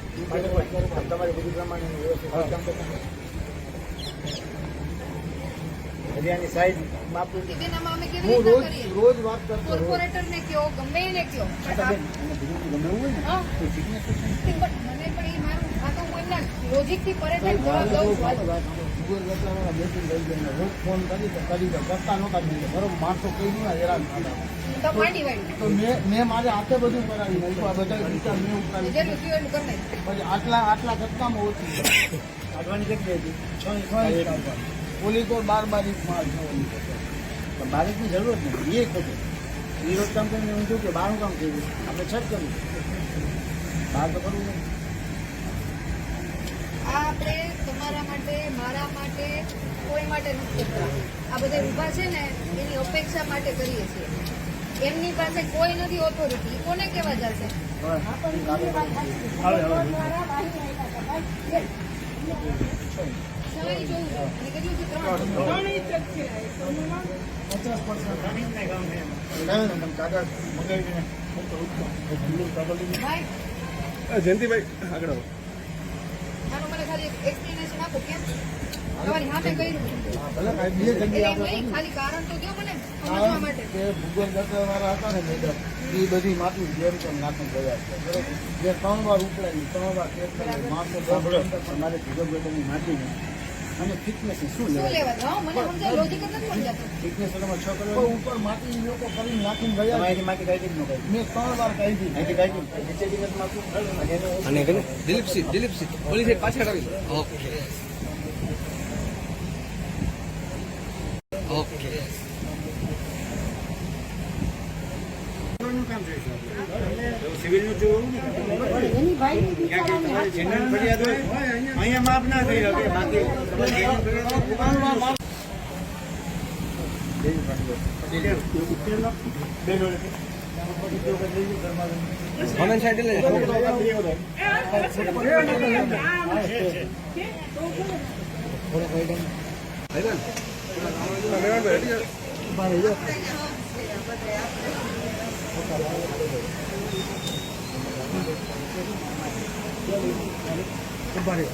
તમારી બધી પ્રમાણે સાઈડ હું. રોજ રોજ ને કયો ગમે એને કયો મને પણ એ મારું આ હું એમના લોજિકથી પરે દઉં ગૂગલ ગટલાવાળા બેસીને લઈ જઈને હું ફોન કરી તો કરી દો કરતા નહોતા બીજે બરોબર માણસો કઈ નહીં હેરાન થતા તો મેં મેં મારે હાથે બધું કરાવી નાખ્યું આ બધા વિચાર મેં નાખ્યું. પછી આટલા આટલા ઘટનામાં ઓછી. કાઢવાની કેટલી હતી? છ. ઓલી તો બાર બાર ઇંચ માલ છે પણ બાર ઇંચની જરૂર જ નથી. એ ખોટું એ રોજ કામ કરીને હું જોઉં કે બારનું કામ કર્યું? આપણે છત કરવું. બહાર તો કરવું નહીં આ આપણે તમારા માટે મારા માટે કોઈ માટે નથી કરતા. આ બધા ઊભા છે ને એની અપેક્ષા માટે કરીએ છીએ. એમની પાસે કોઈ નથી ઓથોરિટી કોને કેવા જશે. પચાસ પર્સન્ટ કાગળ મંગાવીને કાગળ લઈને ભાઈ જયંતિભાઈ આગળ આવો. ખાલી એક્સપ્લેનેશન આપો કેમ તમારી હતા ને મેડમ એ બધી માથું જેમ તેમ નાખી ગયા જે ત્રણ વાર ઉપડાવી ત્રણ વાર મારે ભૂગોળ ગટરની માટી નહીં અને ફિટનેસ શું શું લેવા લેવા દો હા, મને સમજાય લોજિક જ નથી સમજાતું. ફિટનેસ છ કરોડ ઉપર માટી લોકો કરીને નાખીને ગયા છે. માટી કાઢી જ ન મેં ત્રણ વાર કાઢી. અહીંથી કાઢી. નીચે દિવસમાં શું અને કને દિલીપસિંહ દિલીપસિંહ ઓલી સાઈડ પાછળ આવી. ઓકે ઓકે અહીંયા માફ ના થઈ શકે બાકી Somebody.